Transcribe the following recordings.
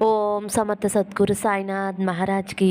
ఓం సమర్థ సద్గురు సాయినాథ్ మహారాజ్కి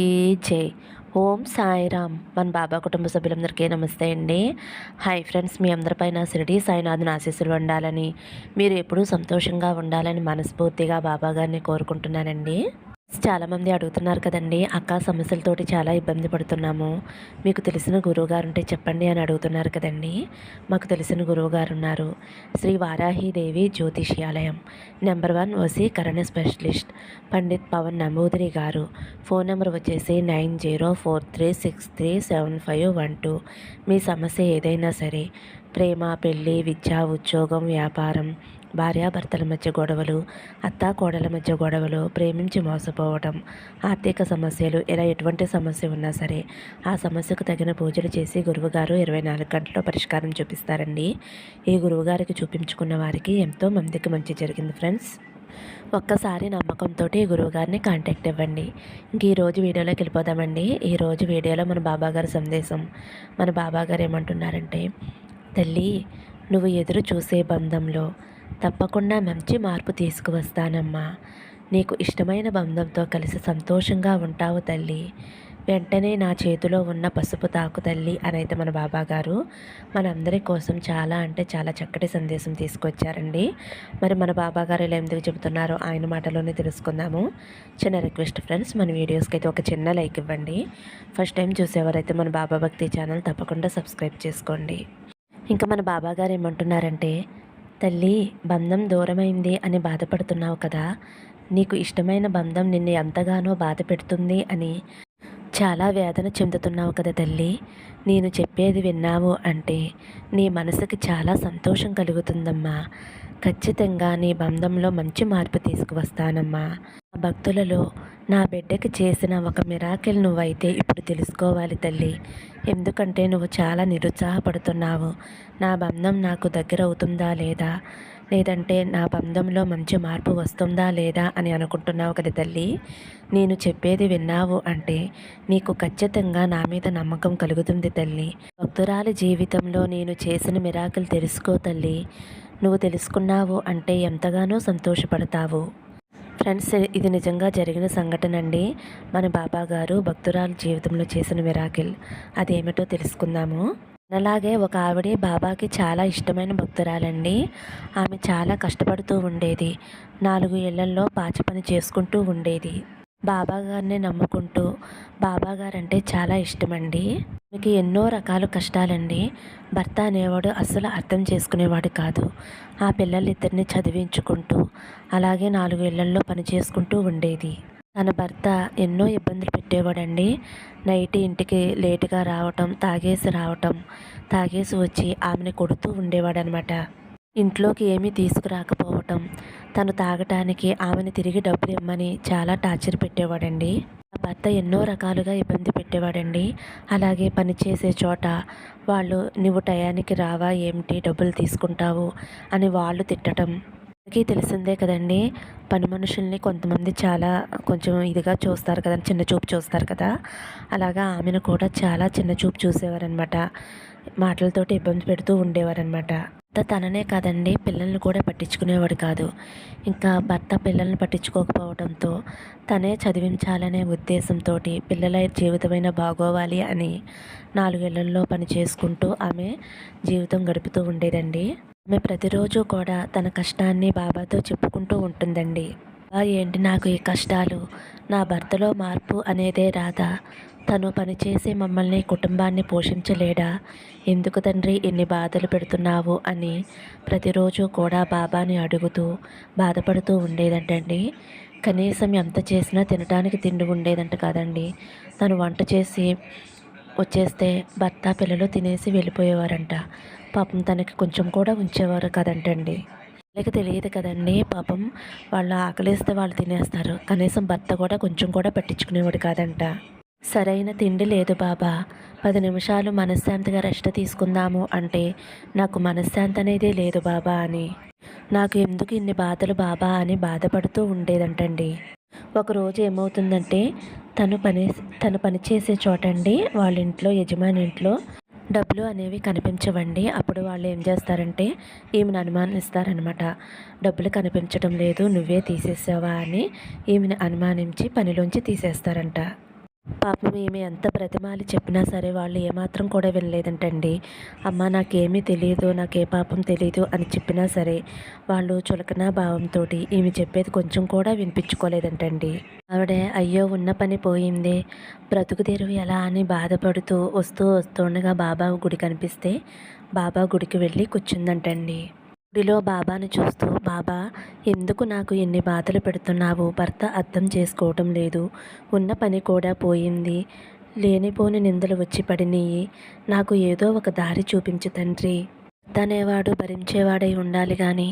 జై. ఓం సాయిరామ్. మన బాబా కుటుంబ సభ్యులందరికీ నమస్తే అండి. హాయ్ ఫ్రెండ్స్ మీ అందరిపైన షిరిడి సాయినాథ్ని ఆశీస్సులు ఉండాలని మీరు ఎప్పుడూ సంతోషంగా ఉండాలని మనస్ఫూర్తిగా బాబా గారిని కోరుకుంటున్నానండి. చాలామంది అడుగుతున్నారు కదండి అక్క సమస్యలతోటి చాలా ఇబ్బంది పడుతున్నాము. మీకు తెలిసిన గురువుగారు ఉంటే చెప్పండి అని అడుగుతున్నారు కదండి. మాకు తెలిసిన గురువుగారు ఉన్నారు శ్రీ వారాహిదేవి జ్యోతిష్యాలయం నెంబర్ వన్ ఓసి కరణ స్పెషలిస్ట్ పండిత్ పవన్ నమూదరి గారు. ఫోన్ నెంబర్ వచ్చేసి nine zero four three six three seven five one two. మీ సమస్య ఏదైనా సరే ప్రేమ పెళ్ళి విద్య ఉద్యోగం వ్యాపారం భార్యాభర్తల మధ్య గొడవలు అత్తాకోడల మధ్య గొడవలు ప్రేమించి మోసపోవటం ఆర్థిక సమస్యలు ఇలా ఎటువంటి సమస్య ఉన్నా సరే ఆ సమస్యకు తగిన పూజలు చేసి గురువుగారు ఇరవై నాలుగు గంటల్లో పరిష్కారం చూపిస్తారండి. ఈ గురువుగారికి చూపించుకున్న వారికి ఎంతో మందికి మంచి జరిగింది ఫ్రెండ్స్. ఒక్కసారి నమ్మకంతో గురువుగారిని కాంటాక్ట్ ఇవ్వండి. ఇంక ఈరోజు వీడియోలోకి వెళ్ళిపోదామండి. ఈరోజు వీడియోలో మన బాబాగారి సందేశం. మన బాబాగారు ఏమంటున్నారంటే తల్లి నువ్వు ఎదురు చూసే బంధంలో తప్పకుండా మంచి మార్పు తీసుకువస్తానమ్మా. నీకు ఇష్టమైన బంధంతో కలిసి సంతోషంగా ఉంటావు తల్లి. వెంటనే నా చేతిలో ఉన్న పసుపు తాకు తల్లి అనైతే మన బాబా గారు మనందరి కోసం చాలా అంటే చాలా చక్కటి సందేశం తీసుకొచ్చారండి. మరి మన బాబా గారు ఇలా ఎందుకు చెబుతున్నారో ఆయన మాటలోనే తెలుసుకుందాము. చిన్న రిక్వెస్ట్ ఫ్రెండ్స్ మన వీడియోస్కి అయితే ఒక చిన్న లైక్ ఇవ్వండి. ఫస్ట్ టైం చూసేవారైతే మన బాబా భక్తి ఛానల్ తప్పకుండా సబ్స్క్రైబ్ చేసుకోండి. ఇంకా మన బాబా గారు ఏమంటున్నారంటే తల్లి బంధం దూరమైంది అని బాధపడుతున్నావు కదా? నీకు ఇష్టమైన బంధం నిన్ను ఎంతగానో బాధ పెడుతుంది అని చాలా వేదన చెందుతున్నావు కదా తల్లి. నేను చెప్పేది విన్నావు అంటే నీ మనసుకి చాలా సంతోషం కలుగుతుందమ్మా. ఖచ్చితంగా నీ బంధంలో మంచి మార్పు తీసుకువస్తానమ్మా. భక్తులలో నా బిడ్డకి చేసిన ఒక మిరాకిల్ నువ్వైతే ఇప్పుడు తెలుసుకోవాలి తల్లి. ఎందుకంటే నువ్వు చాలా నిరుత్సాహపడుతున్నావు. నా బంధం నాకు దగ్గర అవుతుందా లేదా? లేదంటే నా బంధంలో మంచి మార్పు వస్తుందా లేదా అని అనుకుంటున్నావు కదా తల్లి. నేను చెప్పేది విన్నావు అంటే నీకు ఖచ్చితంగా నా మీద నమ్మకం కలుగుతుంది తల్లి. భక్తురాలి జీవితంలో నేను చేసిన మిరాకులు తెలుసుకో తల్లి. నువ్వు తెలుసుకున్నావు అంటే ఎంతగానో సంతోషపడతావు. ఫ్రెండ్స్ ఇది నిజంగా జరిగిన సంఘటన అండి మన బాబా గారు భక్తురాలు జీవితంలో చేసిన మిరాకిల్. అదేమిటో తెలుసుకుందాము. అలాగే ఒక ఆవిడ బాబాకి చాలా ఇష్టమైన భక్తురాలండి. ఆమె చాలా కష్టపడుతూ ఉండేది. నాలుగు ఇళ్ళల్లో పాచి పని చేసుకుంటూ ఉండేది. బాబాగారిని నమ్ముకుంటూ బాబాగారంటే చాలా ఇష్టమండి. మీకు ఎన్నో రకాల కష్టాలండి. భర్త అనేవాడు అస్సలు అర్థం చేసుకునేవాడు కాదు. ఆ పిల్లలిద్దరిని చదివించుకుంటూ అలాగే నాలుగు ఇళ్ళల్లో పని చేసుకుంటూ ఉండేది. తన భర్త ఎన్నో ఇబ్బందులు పెట్టేవాడండి. నైట్ ఇంటికి లేటుగా రావటం తాగేసి రావటం తాగేసి వచ్చి ఆమెను కొడుతూ ఉండేవాడనమాట. ఇంట్లోకి ఏమీ తీసుకురాకపో తను తాగటానికి ఆమెను తిరిగి డబ్బులు ఇమ్మని చాలా టార్చర్ పెట్టేవాడండి. భర్త ఎన్నో రకాలుగా ఇబ్బంది పెట్టేవాడండి. అలాగే పనిచేసే చోట వాళ్ళు నువ్వు టయానికి రావా? ఏమిటి? డబ్బులు తీసుకుంటావు? అని వాళ్ళు తిట్టడం మనకి తెలిసిందే కదండి పని మనుషుల్ని కొంతమంది చాలా కొంచెం ఇదిగా చూస్తారు కదా చిన్న చూపు చూస్తారు కదా. అలాగా ఆమెను కూడా చాలా చిన్న చూపు చూసేవారనమాట మాటలతోటి ఇబ్బంది పెడుతూ ఉండేవారనమాట భర్త తననే కాదండి పిల్లల్ని కూడా పట్టించుకునేవాడు కాదు. ఇంకా భర్త పిల్లల్ని పట్టించుకోకపోవడంతో తనే చదివించాలనే ఉద్దేశంతో పిల్లల జీవితమైన బాగోవాలి అని నాలుగేళ్ళలో పని చేసుకుంటూ ఆమె జీవితం గడుపుతూ ఉండేదండి. ఆమె ప్రతిరోజు కూడా తన కష్టాన్ని బాబాతో చెప్పుకుంటూ ఉంటుందండి. ఏంటి నాకు ఈ కష్టాలు? నా భర్తలో మార్పు అనేదే రాదా తను పనిచేసి మమ్మల్ని కుటుంబాన్ని పోషించలేడా? ఎందుకు తండ్రి ఇన్ని బాధలు పెడుతున్నావు అని ప్రతిరోజు కూడా బాబాని అడుగుతూ బాధపడుతూ ఉండేదంటండి. కనీసం ఎంత చేసినా తినడానికి తిండి ఉండేదంట కాదండి. తను వంట చేసి వచ్చేస్తే భర్త పిల్లలు తినేసి వెళ్ళిపోయేవారంట. పాపం తనకి కొంచెం కూడా ఉంచేవారు కదంటండి. వాళ్ళకి తెలియదు కదండి పాపం వాళ్ళు ఆకలిస్తే వాళ్ళు తినేస్తారు. కనీసం భర్త కూడా కొంచెం కూడా పట్టించుకునేవాడు కాదంట. సరైన తిండి లేదు బాబా. పది నిమిషాలు మనశ్శాంతిగా రెస్ట్ తీసుకుందాము అంటే నాకు మనశ్శాంతి అనేది లేదు బాబా అని. నాకు ఎందుకు ఇన్ని బాధలు బాబా అని బాధపడుతూ ఉండేదంటండి. ఒకరోజు ఏమవుతుందంటే తను పని తను పనిచేసే చోటండి వాళ్ళ ఇంట్లో యజమాని ఇంట్లో డబ్బులు అనేవి కనిపించవండి. అప్పుడు వాళ్ళు ఏం చేస్తారంటే ఈమెను అనుమానిస్తారనమాట డబ్బులు కనిపించడం లేదు నువ్వే తీసేసావా అని ఈమెను అనుమానించి పనిలోంచి తీసేస్తారంట. పాపం ఈమె ఎంత బ్రతిమాలి చెప్పినా సరే వాళ్ళు ఏమాత్రం కూడా వినలేదంటండి. అమ్మ నాకేమీ తెలియదు నాకే పాపం తెలియదు అని చెప్పినా సరే వాళ్ళు చులకన భావంతో ఈమె చెప్పేది కొంచెం కూడా వినిపించుకోలేదంటండి. ఆవిడ అయ్యో ఉన్న పని పోయిందే. బ్రతుకు తెరువు ఎలా? అని బాధపడుతూ వస్తూ వస్తుండగా బాబా గుడి కనిపిస్తే బాబా గుడికి వెళ్ళి కూర్చుందంటండి. గుడిలో బాబాను చూస్తూ బాబా ఎందుకు నాకు ఎన్ని బాధలు పెడుతున్నావు? భర్త అర్థం చేసుకోవటం లేదు. ఉన్న పని కూడా పోయింది. లేనిపోని నిందలు వచ్చి పడినాయి. నాకు ఏదో ఒక దారి చూపించు తండ్రి. అనేవాడు భరించేవాడై ఉండాలి కానీ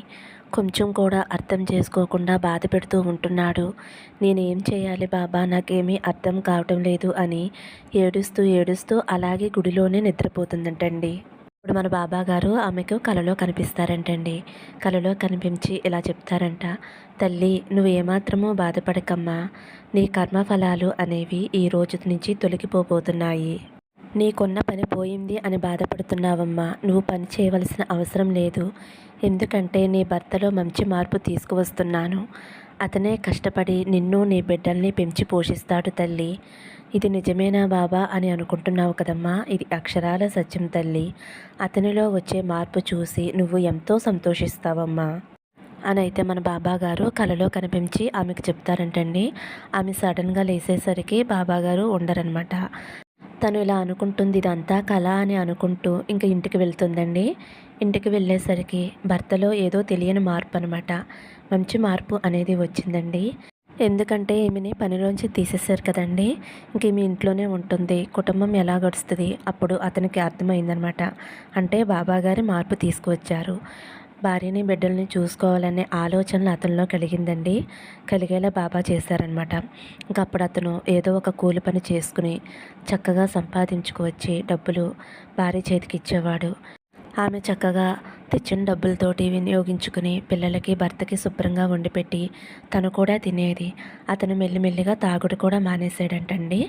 కొంచెం కూడా అర్థం చేసుకోకుండా బాధ పెడుతూ ఉంటున్నాడు. నేనేం చేయాలి బాబా? నాకేమీ అర్థం కావటం లేదు అని ఏడుస్తూ ఏడుస్తూ అలాగే గుడిలోనే నిద్రపోతుందంటండి. ఇప్పుడు మన బాబా గారు ఆమెకు కలలో కనిపిస్తారంటండి. కలలో కనిపించి ఇలా చెప్తారంట తల్లి నువ్వు ఏమాత్రమూ బాధపడకమ్మా. నీ కర్మఫలాలు అనేవి ఈ రోజు నుంచి తొలగిపోబోతున్నాయి. నీకున్న పని పోయింది అని బాధపడుతున్నావమ్మా. నువ్వు పని చేయవలసిన అవసరం లేదు. ఎందుకంటే నీ భర్తలో మంచి మార్పు తీసుకువస్తున్నాను. అతనే కష్టపడి నిన్ను నీ బిడ్డల్ని పెంచి పోషిస్తాడు తల్లి. ఇది నిజమేనా బాబా అని అనుకుంటున్నావు కదమ్మా? ఇది అక్షరాల సత్యం తల్లి. అతనిలో వచ్చే మార్పు చూసి నువ్వు ఎంతో సంతోషిస్తావమ్మా. అని అయితే మన బాబా గారు కలలో కనిపించి ఆమెకు చెప్తారంటండి. ఆమె సడన్గా లేసేసరికి బాబా గారు ఉండరనమాట తను ఇలా అనుకుంటుంది ఇదంతా కళ అని అనుకుంటూ ఇంకా ఇంటికి వెళ్తుందండి. ఇంటికి వెళ్ళేసరికి భర్తలో ఏదో తెలియని మార్పు అనమాట మంచి మార్పు అనేది వచ్చిందండి. ఎందుకంటే ఈమెని పనిలోంచి తీసేశారు కదండి. ఇంక ఈమె ఇంట్లోనే ఉంటుంది. కుటుంబం ఎలా గడుస్తుంది? అప్పుడు అతనికి అర్థమైందనమాట. అంటే బాబాగారి మార్పు తీసుకువచ్చారు. భార్యని బిడ్డల్ని చూసుకోవాలనే ఆలోచనలు అతనిలో కలిగిందండి. కలిగేలా బాబా చేశారనమాట. ఇంకా అప్పుడు అతను ఏదో ఒక కూలి పని చేసుకుని చక్కగా సంపాదించుకువచ్చి డబ్బులు భార్య చేతికి ఇచ్చేవాడు. ఆమె చక్కగా తెచ్చిన డబ్బులతోటి వినియోగించుకుని పిల్లలకి భర్తకి శుభ్రంగా వండిపెట్టి తను కూడా తినేది. అతను మెల్లిమెల్లిగా తాగుడు కూడా మానేసాడంటండి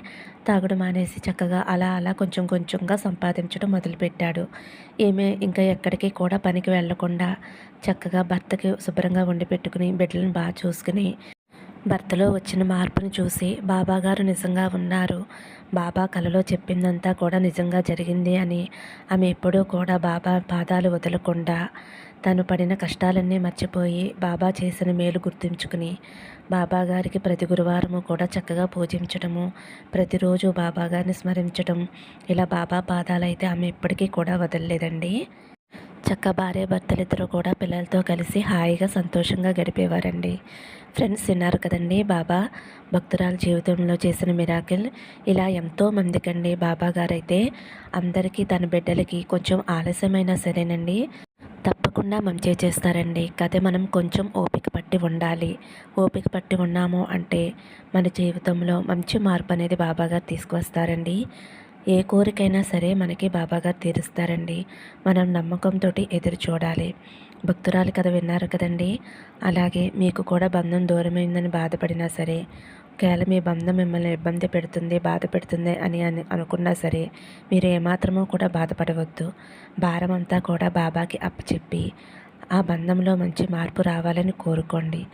తాగుడు మానేసి చక్కగా అలా అలా కొంచెం కొంచెంగా సంపాదించడం మొదలుపెట్టాడు. ఈమె ఇంకా ఎక్కడికి కూడా పనికి వెళ్ళకుండా చక్కగా భర్తకి శుభ్రంగా వండి పెట్టుకుని బిడ్డలను బాగా చూసుకుని భర్తలో వచ్చిన మార్పును చూసి బాబాగారు నిజంగా ఉన్నారు. బాబా కలలో చెప్పిందంతా కూడా నిజంగా జరిగింది అని. ఆమె ఎప్పుడూ కూడా బాబా పాదాలు వదలకుండా తను పడిన కష్టాలన్నీ మర్చిపోయి బాబా చేసిన మేలు గుర్తుంచుకుని బాబా గారికి ప్రతి గురువారము కూడా చక్కగా పూజించడము ప్రతిరోజు బాబా గారిని స్మరించడం ఇలా బాబా పాదాలైతే ఆమె ఎప్పటికీ కూడా వదలలేదండి. చక్క భార్య భర్తలిద్దరూ కూడా పిల్లలతో కలిసి హాయిగా సంతోషంగా గడిపేవారండి. ఫ్రెండ్స్ విన్నారు కదండి బాబా. భక్తురాల జీవితంలో చేసిన మిరాకిల్. ఇలా ఎంతో మందికండి బాబా గారైతే. అందరికీ తన బిడ్డలకి కొంచెం ఆలస్యమైనా సరేనండి. తప్పకుండా మంచి చేస్తారండి. కథ మనం కొంచెం ఓపిక పట్టి ఉండాలి. ఓపిక పట్టి ఉన్నాము అంటే మన జీవితంలో మంచి మార్పు అనేది బాబాగారు తీసుకువస్తారండి. ఏ కోరికైనా సరే మనకి బాబాగారు తీరుస్తారండి. మనం నమ్మకంతో ఎదురు చూడాలి. భక్తురాలు కథ విన్నారు కదండి. అలాగే మీకు కూడా బంధం దూరమైందని బాధపడినా సరే ఒకవేళ మీ బంధం మిమ్మల్ని ఇబ్బంది పెడుతుంది బాధ పెడుతుంది అని అని అనుకున్నా సరే మీరు ఏమాత్రమో కూడా బాధపడవద్దు. భారం అంతా కూడా బాబాకి అప్పచెప్పి ఆ బంధంలో మంచి మార్పు రావాలని కోరుకోండి.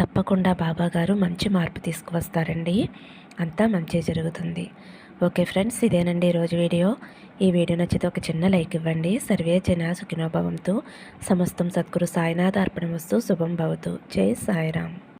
తప్పకుండా బాబాగారు మంచి మార్పు తీసుకువస్తారండి. అంతా మంచి జరుగుతుంది. ఓకే ఫ్రెండ్స్ ఇదేనండి ఈరోజు వీడియో. ఈ వీడియో నచ్చితే ఒక చిన్న లైక్ ఇవ్వండి. సర్వే జన సుఖినోభవంతో. సమస్తం సద్గురు సాయినాథ అర్పణ వస్తూ శుభం భవతు. జై సాయిరామ్.